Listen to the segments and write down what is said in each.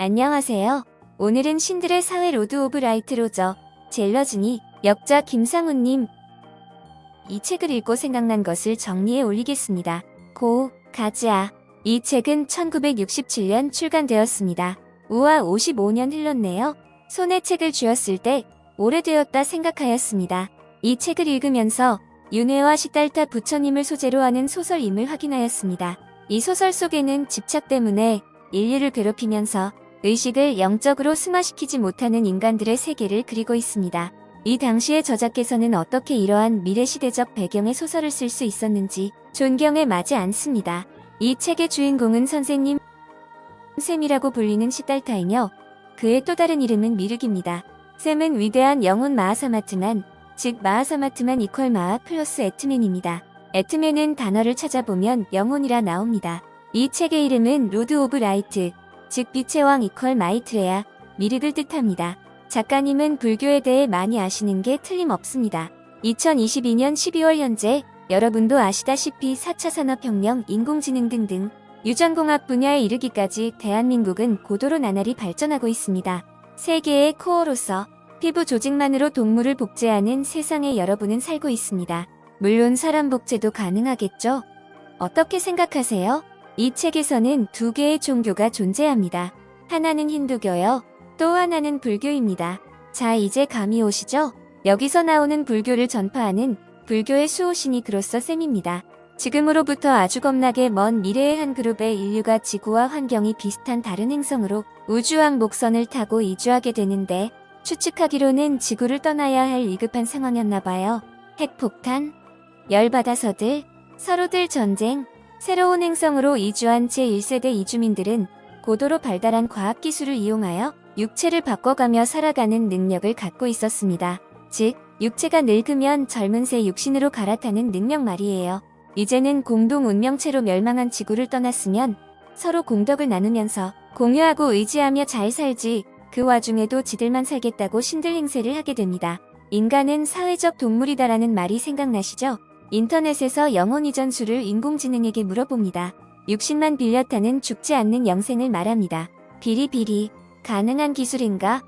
안녕하세요. 오늘은 신들의 사회 로드 오브 라이트 로저, 젤러즈니, 역자 김상훈님. 이 책을 읽고 생각난 것을 정리해 올리겠습니다. 고, 가즈아. 이 책은 1967년 출간되었습니다. 우와 55년 흘렀네요. 손에 책을 쥐었을 때 오래되었다 생각하였습니다. 이 책을 읽으면서 윤회와 시달타 부처님을 소재로 하는 소설임을 확인하였습니다. 이 소설 속에는 집착 때문에 인류를 괴롭히면서 의식을 영적으로 승화시키지 못하는 인간들의 세계를 그리고 있습니다. 이 당시의 저자께서는 어떻게 이러한 미래시대적 배경의 소설을 쓸 수 있었는지 존경에 마지 않습니다. 이 책의 주인공은 선생님 샘이라고 불리는 시달타이며 그의 또 다른 이름은 미륵입니다. 샘은 위대한 영혼 마하사마트만, 즉 마하사마트만 이퀄 마하 플러스 애트맨입니다. 애트맨은 단어를 찾아보면 영혼이라 나옵니다. 이 책의 이름은 로드 오브 라이트, 즉 빛의 왕 이퀄 마이트레야, 미륵을 뜻합니다. 작가님은 불교에 대해 많이 아시는 게 틀림없습니다. 2022년 12월 현재 여러분도 아시다시피 4차 산업혁명, 인공지능 등등 유전공학 분야에 이르기까지 대한민국은 고도로 나날이 발전하고 있습니다. 세계의 코어로서 피부 조직만으로 동물을 복제하는 세상에 여러분은 살고 있습니다. 물론 사람 복제도 가능하겠죠? 어떻게 생각하세요? 이 책에서는 두 개의 종교가 존재합니다. 하나는 힌두교요. 또 하나는 불교입니다. 자, 이제 감이 오시죠? 여기서 나오는 불교를 전파하는 불교의 수호신이 그로서 쌤입니다. 지금으로부터 아주 겁나게 먼 미래의 한 그룹의 인류가 지구와 환경이 비슷한 다른 행성으로 우주왕 목선을 타고 이주하게 되는데 추측하기로는 지구를 떠나야 할 위급한 상황이었나봐요. 핵폭탄, 열받아서들, 서로들 전쟁, 새로운 행성으로 이주한 제1세대 이주민들은 고도로 발달한 과학기술을 이용하여 육체를 바꿔가며 살아가는 능력을 갖고 있었습니다. 즉, 육체가 늙으면 젊은 새 육신으로 갈아타는 능력 말이에요. 이제는 공동 운명체로 멸망한 지구를 떠났으면 서로 공덕을 나누면서 공유하고 의지하며 잘 살지 그 와중에도 지들만 살겠다고 신들 행세를 하게 됩니다. 인간은 사회적 동물이다라는 말이 생각나시죠? 인터넷에서 영혼 이전수를 인공지능에게 물어봅니다. 육신만 빌려 타는 죽지 않는 영생을 말합니다. 비리비리 가능한 기술인가?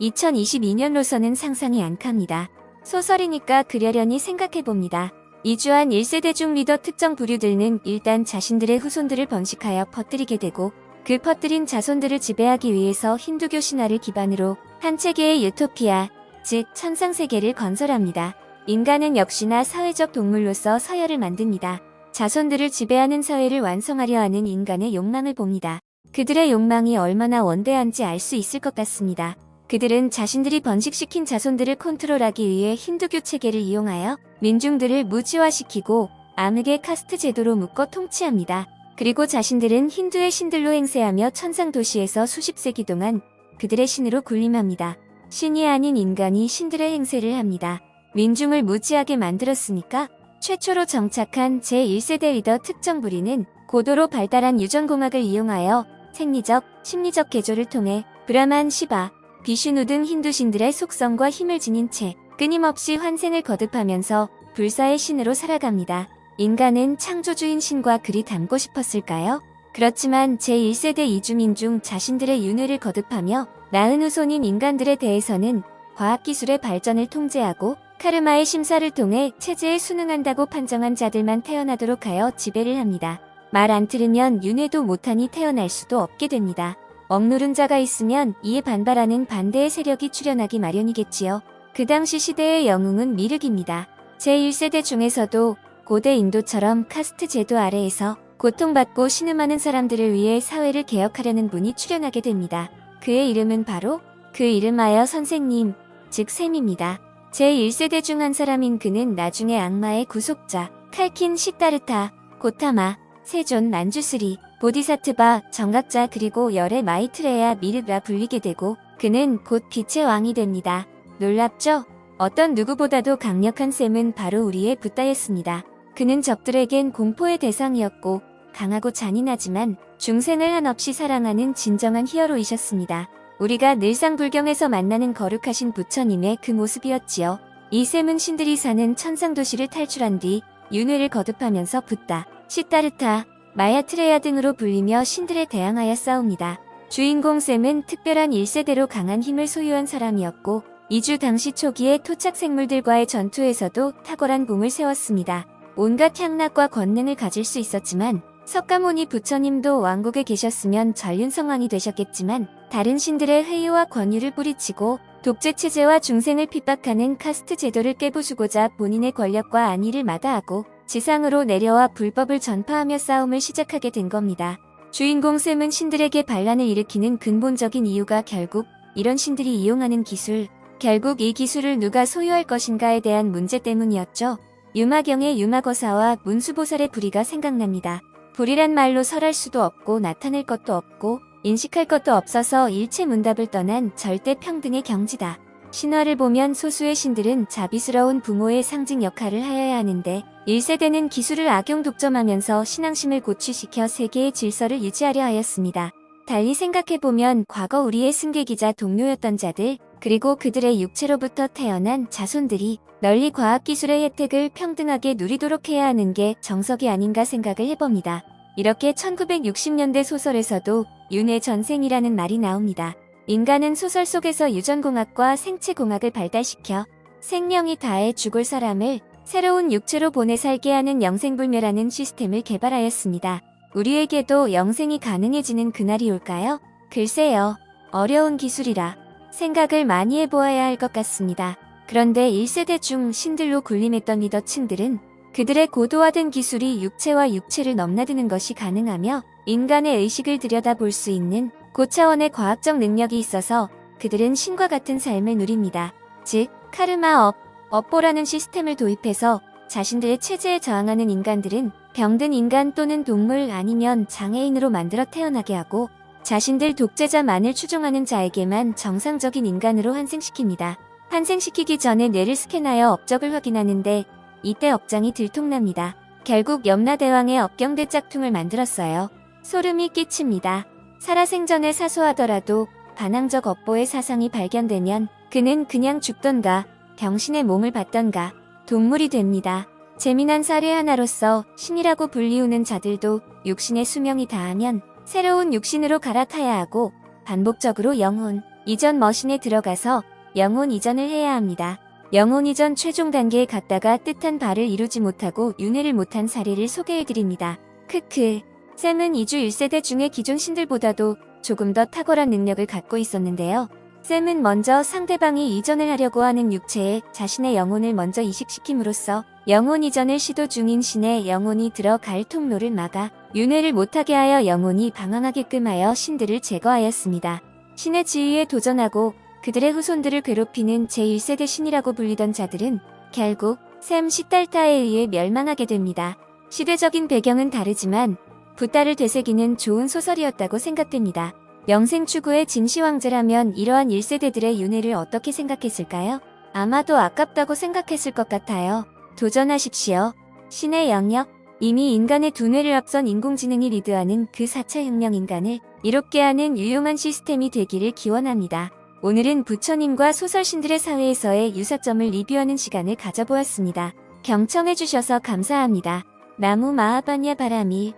2022년로서는 상상이 안 갑니다. 소설이니까 그려려니 생각해봅니다. 이주한 1세대 중 리더 특정 부류들은 일단 자신들의 후손들을 번식하여 퍼뜨리게 되고 그 퍼뜨린 자손들을 지배하기 위해서 힌두교 신화를 기반으로 한 체계의 유토피아, 즉 천상세계를 건설합니다. 인간은 역시나 사회적 동물로서 서열을 만듭니다. 자손들을 지배하는 사회를 완성하려 하는 인간의 욕망을 봅니다. 그들의 욕망이 얼마나 원대한지 알 수 있을 것 같습니다. 그들은 자신들이 번식시킨 자손들을 컨트롤하기 위해 힌두교 체계를 이용하여 민중들을 무지화시키고 암흑의 카스트 제도로 묶어 통치합니다. 그리고 자신들은 힌두의 신들로 행세하며 천상 도시에서 수십 세기 동안 그들의 신으로 군림합니다. 신이 아닌 인간이 신들의 행세를 합니다. 민중을 무지하게 만들었으니까 최초로 정착한 제1세대 리더 특정 부리는 고도로 발달한 유전공학을 이용하여 생리적, 심리적 개조를 통해 브라만, 시바, 비슈누 등 힌두신들의 속성과 힘을 지닌 채 끊임없이 환생을 거듭하면서 불사의 신으로 살아갑니다. 인간은 창조주인 신과 그리 닮고 싶었을까요? 그렇지만 제1세대 이주민 중 자신들의 윤회를 거듭하며 나은 후손인 인간들에 대해서는 과학기술의 발전을 통제하고 카르마의 심사를 통해 체제에 순응한다고 판정한 자들만 태어나도록 하여 지배를 합니다. 말 안 들으면 윤회도 못하니 태어날 수도 없게 됩니다. 억누른 자가 있으면 이에 반발하는 반대의 세력이 출현하기 마련이겠지요. 그 당시 시대의 영웅은 미륵입니다. 제1세대 중에서도 고대 인도처럼 카스트 제도 아래에서 고통받고 신음하는 사람들을 위해 사회를 개혁하려는 분이 출현하게 됩니다. 그의 이름은 바로 그 이름하여 선생님, 즉 샘입니다. 제1세대 중 한 사람인 그는 나중에 악마의 구속자, 칼킨 시타르타, 고타마, 세존 만주스리, 보디사트바, 정각자 그리고 열의 마이트레야 미르라 불리게 되고 그는 곧 빛의 왕이 됩니다. 놀랍죠? 어떤 누구보다도 강력한 샘은 바로 우리의 붓다였습니다. 그는 적들에겐 공포의 대상이었고 강하고 잔인하지만 중생을 한없이 사랑하는 진정한 히어로이셨습니다. 우리가 늘상 불경에서 만나는 거룩하신 부처님의 그 모습이었지요. 이 샘은 신들이 사는 천상도시를 탈출한 뒤 윤회를 거듭하면서 붓다, 시타르타, 마야트레야 등으로 불리며 신들에 대항하여 싸웁니다. 주인공 샘은 특별한 1세대로 강한 힘을 소유한 사람이었고 이주 당시 초기에 토착 생물들과의 전투에서도 탁월한 공을 세웠습니다. 온갖 향락과 권능을 가질 수 있었지만 석가모니 부처님도 왕국에 계셨으면 전륜성왕이 되셨겠지만 다른 신들의 회의와 권유를 뿌리치고 독재 체제와 중생을 핍박하는 카스트 제도를 깨부수고자 본인의 권력과 안위를 마다하고 지상으로 내려와 불법을 전파하며 싸움을 시작하게 된 겁니다. 주인공 샘은 신들에게 반란을 일으키는 근본적인 이유가 결국 이런 신들이 이용하는 기술, 결국 이 기술을 누가 소유할 것인가에 대한 문제 때문이었죠. 유마경의 유마거사와 문수보살의 불의가 생각납니다. 불이란 말로 설할 수도 없고 나타낼 것도 없고 인식할 것도 없어서 일체 문답을 떠난 절대 평등의 경지다. 신화를 보면 소수의 신들은 자비스러운 부모의 상징 역할을 하여야 하는데 1세대는 기술을 악용 독점하면서 신앙심을 고취시켜 세계의 질서를 유지하려 하였습니다. 달리 생각해보면 과거 우리의 승객이자 동료였던 자들, 그리고 그들의 육체로부터 태어난 자손들이 널리 과학기술의 혜택을 평등하게 누리도록 해야 하는 게 정석이 아닌가 생각을 해봅니다. 이렇게 1960년대 소설에서도 윤회 전생이라는 말이 나옵니다. 인간은 소설 속에서 유전공학과 생체공학을 발달시켜 생명이 다해 죽을 사람을 새로운 육체로 보내 살게 하는 영생불멸하는 시스템을 개발하였습니다. 우리에게도 영생이 가능해지는 그날이 올까요? 글쎄요. 어려운 기술이라 생각을 많이 해보아야 할 것 같습니다. 그런데 1세대 중 신들로 군림했던 리더층들은 그들의 고도화된 기술이 육체와 육체를 넘나드는 것이 가능하며 인간의 의식을 들여다볼 수 있는 고차원의 과학적 능력이 있어서 그들은 신과 같은 삶을 누립니다. 즉, 카르마업, 업보라는 시스템을 도입해서 자신들의 체제에 저항하는 인간들은 병든 인간 또는 동물 아니면 장애인으로 만들어 태어나게 하고 자신들 독재자만을 추종하는 자에게만 정상적인 인간으로 환생시킵니다. 환생시키기 전에 뇌를 스캔하여 업적을 확인하는데 이때 업장이 들통납니다. 결국 염라대왕의 업경대 짝퉁을 만들었어요. 소름이 끼칩니다. 살아생전에 사소하더라도 반항적 업보의 사상이 발견되면 그는 그냥 죽던가 병신의 몸을 받던가 동물이 됩니다. 재미난 사례 하나로서 신이라고 불리우는 자들도 육신의 수명이 다하면 새로운 육신으로 갈아타야 하고 반복적으로 영혼 이전 머신에 들어가서 영혼 이전을 해야 합니다. 영혼 이전 최종 단계에 갔다가 뜻한 바를 이루지 못하고 윤회를 못한 사례를 소개해드립니다. 크크. 샘은 이주 1세대 중의 기존 신들보다도 조금 더 탁월한 능력을 갖고 있었는데요. 샘은 먼저 상대방이 이전을 하려고 하는 육체에 자신의 영혼을 먼저 이식시킴으로써 영혼 이전을 시도 중인 신의 영혼이 들어갈 통로를 막아 윤회를 못하게 하여 영혼이 방황하게끔 하여 신들을 제거하였습니다. 신의 지위에 도전하고 그들의 후손들을 괴롭히는 제1세대 신이라고 불리던 자들은 결국 샘 시달타에 의해 멸망하게 됩니다. 시대적인 배경은 다르지만 부따를 되새기는 좋은 소설이었다고 생각됩니다. 명생 추구의 진시황제라면 이러한 1세대들의 윤회를 어떻게 생각했을까요? 아마도 아깝다고 생각했을 것 같아요. 도전하십시오. 신의 영역, 이미 인간의 두뇌를 앞선 인공지능이 리드하는 그 4차 혁명 인간을 이롭게 하는 유용한 시스템이 되기를 기원합니다. 오늘은 부처님과 소설신들의 사회에서의 유사점을 리뷰하는 시간을 가져보았습니다. 경청해주셔서 감사합니다. 나무 마하바냐 바람이